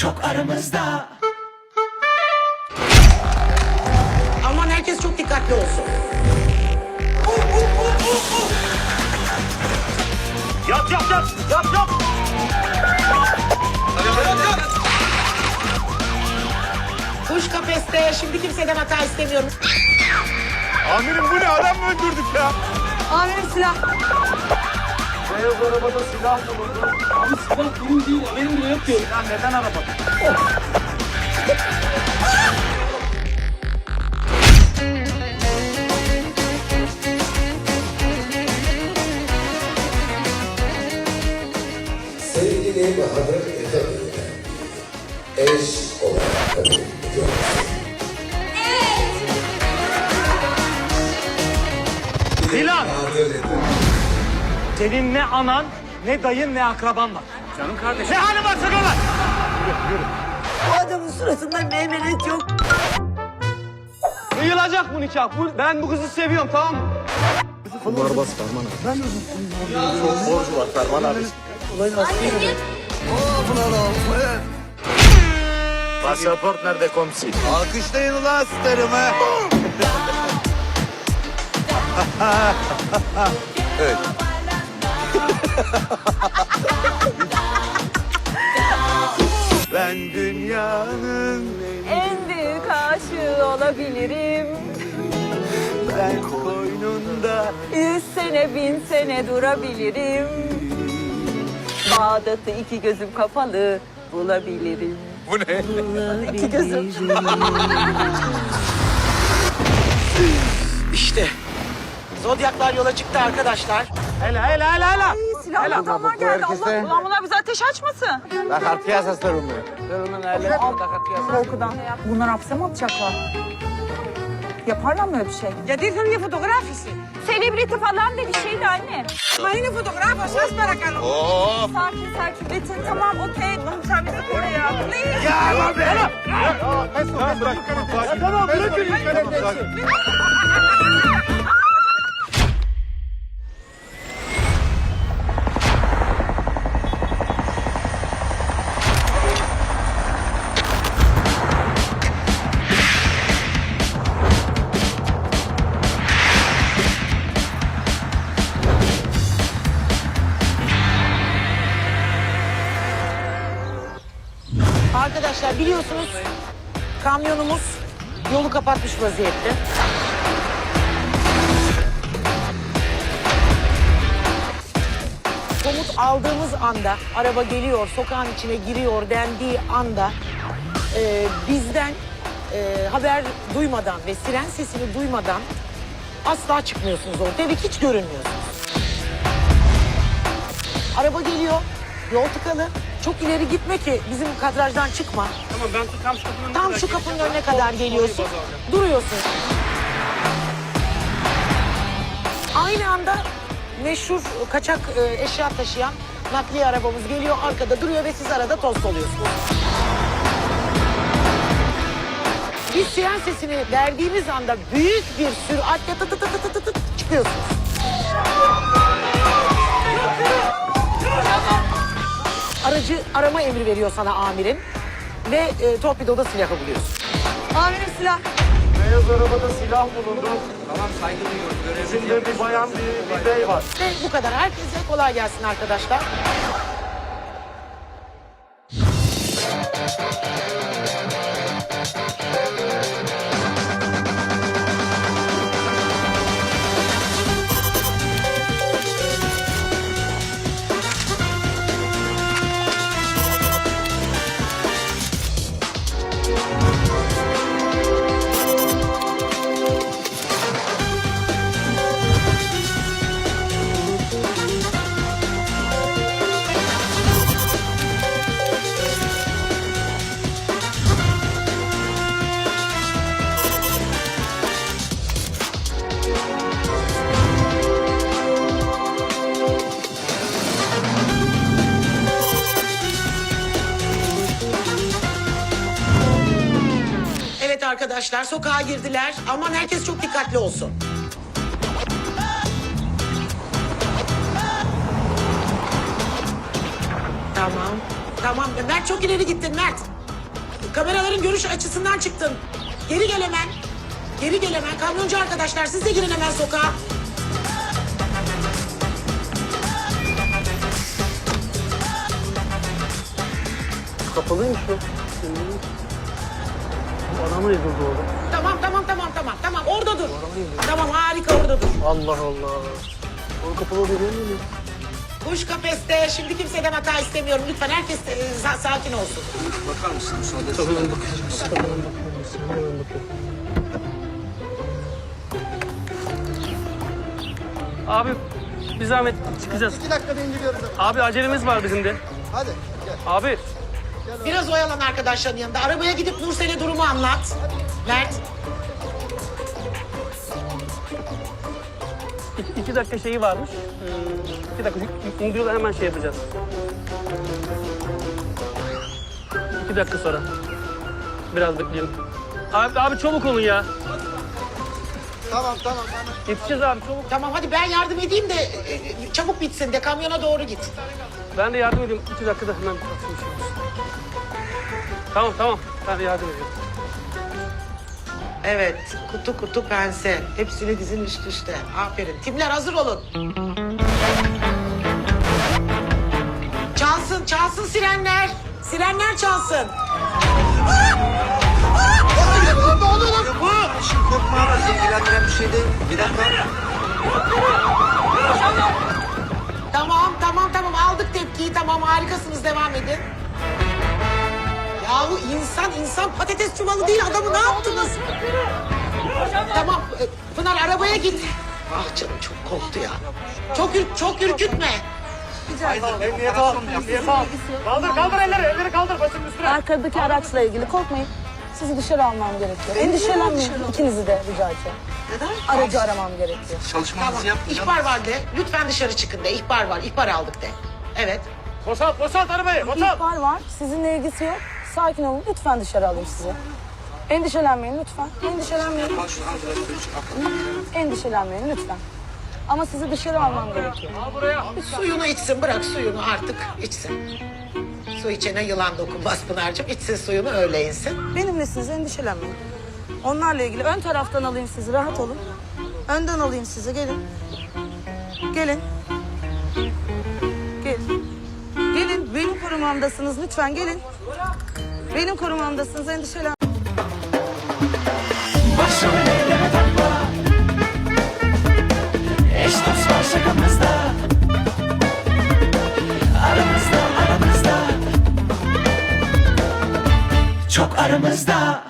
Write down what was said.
çok aramızda. Aman herkes çok dikkatli olsun. Yat yat yat. Yat yat. Kuş kafeste. Şimdi kimseden hata istemiyorum. Amirim bu ne? Adam mı öldürdük ya? Amirim silah. Beyaz arabada silah bulundu. Abi silah benim değil. Benim bile yok diyor. Ya neden arabada? Sevgili Bahadır Efe'yle eş olarak kabul Senin ne anan, ne dayın, ne akraban var. Canım kardeşim. Ne hali var senin lan? Bu adamın suratında meymenet yok. Yıyılacak bu nikah. Bu, ben bu kızı seviyorum tamam mı? Pasaport nerede komşu? Alkışlayın ulan starımı. evet. Ben dünyanın En büyük aşığı olabilirim. ben koynunda Yüz sene bin sene durabilirim. Bağdat'ı iki gözüm kapalı bulabilirim. bu ne? İki gözüm. İşte. Zodyaklar yola çıktı arkadaşlar. Hele hele hele hele. Silahlı adamlar geldi. Allah ulan bunlar bize ateş açmasın. La kartiyasa starımı. Korkudan. Bunlar hapse mi atacaklar? Yaparlar mı öyle bir şey? Ya dirhan ya fotografisi. Selebriti falan da bir şeydi anne. Ma yine fotoğraf asas bırakalım. Sakin sakin Metin tamam okey. Bunu sen bize koru ya. Please. Ya lan be! Tamam bırak. Ya tamam bırakın. Arkadaşlar biliyorsunuz kamyonumuz yolu kapatmış vaziyette. Komut aldığımız anda araba geliyor, sokağın içine giriyor dendiği anda e, bizden e, haber duymadan ve siren sesini duymadan asla çıkmıyorsunuz ortaya ve hiç görünmüyorsunuz. Araba geliyor, yol tıkalı. Çok ileri gitme ki bizim kadrajdan çıkma. Tamam ben tam şu kapının Tam şu kapının önüne kadar geliyorsun. Duruyorsun. Aynı anda meşhur kaçak e, eşya taşıyan nakliye arabamız geliyor arkada duruyor ve siz arada tost oluyorsunuz. Biz siren sesini verdiğimiz anda büyük bir süratle tı tı tı tı tı tı tı çıkıyorsunuz. Aracı arama emri veriyor sana amirin ve e, torpidoda silahı buluyorsun. Amirim silah. Beyaz arabada silah bulundu. Tamam saygı duyuyorum. Şimdi bir bayan bir, bir bey var. Ve bu kadar. Herkese kolay gelsin arkadaşlar. Arkadaşlar sokağa girdiler. Aman herkes çok dikkatli olsun. Tamam. Tamam Mert çok ileri gittin Mert. Kameraların görüş açısından çıktın. Geri gel hemen. Geri gel hemen. Kamyoncu arkadaşlar siz de girin hemen sokağa. Kapalıymış o. Bu adamı yıkıldı orada. Tamam tamam tamam tamam tamam orada dur. Tamam harika orada dur. Allah Allah. O kapalı değil mi? Kuş kafeste şimdi kimseden hata istemiyorum. Lütfen herkes e, sa- sakin olsun. Abi bir zahmet çıkacağız. İki dakikada indiriyoruz. Abi acelemiz var bizim de. Hadi gel. Abi Biraz oyalan arkadaşların yanında. Arabaya gidip Nursel'e durumu anlat. Mert. iki, iki dakika şeyi varmış. Ee, iki dakika indiriyorlar hemen şey yapacağız. İki dakika sonra. Biraz bekleyelim. Abi, abi çabuk olun ya. Tamam tamam tamam. Yetişeceğiz abi çabuk. Tamam hadi ben yardım edeyim de e, e, çabuk bitsin de kamyona doğru git. Ben de yardım edeyim. İki dakikada hemen. Tamam tamam. Ben yardım ediyorum. Evet kutu kutu pense. Hepsini dizin üst üste. Aferin. Timler hazır olun. Çalsın çalsın sirenler. Sirenler çalsın. İlgilendiren çuvalı değil adamı ne yaptınız? Tamam e, Pınar arabaya git. Ah canım çok korktu ya. Çok ür, çok ürkütme. Emniyet al. Emniyet al. Kaldır kaldır elleri. Elleri kaldır. Başının üstüne. Arkadaki araçla ilgili korkmayın. Sizi dışarı almam gerekiyor. Endişelenmeyin. İkinizi de rica edeceğim. Neden? Aracı aramam gerekiyor. Tamam. İhbar var de. Lütfen dışarı çıkın de. İhbar var. İhbar aldık de. Evet. Boşalt boşalt arabayı. Boşalt. İhbar var. Sizinle ilgisi yok. Sakin olun. Lütfen dışarı alayım sizi. Endişelenmeyin lütfen. Endişelenmeyin. Endişelenmeyin lütfen. Ama sizi dışarı almam gerekiyor. Suyunu içsin. Bırak suyunu artık içsin. Su içene yılan dokunmaz Pınar'cığım. İçsin suyunu öyle insin. Benimle siz endişelenmeyin. Onlarla ilgili ön taraftan alayım sizi. Rahat olun. Önden alayım sizi. Gelin. Gelin. Gelin. Gelin. Benim korumamdasınız. Lütfen gelin. Benim korumamdasınız. Endişelenmeyin. Başrol eyleme takma Eş dost var şakamızda Aramızda aramızda Çok aramızda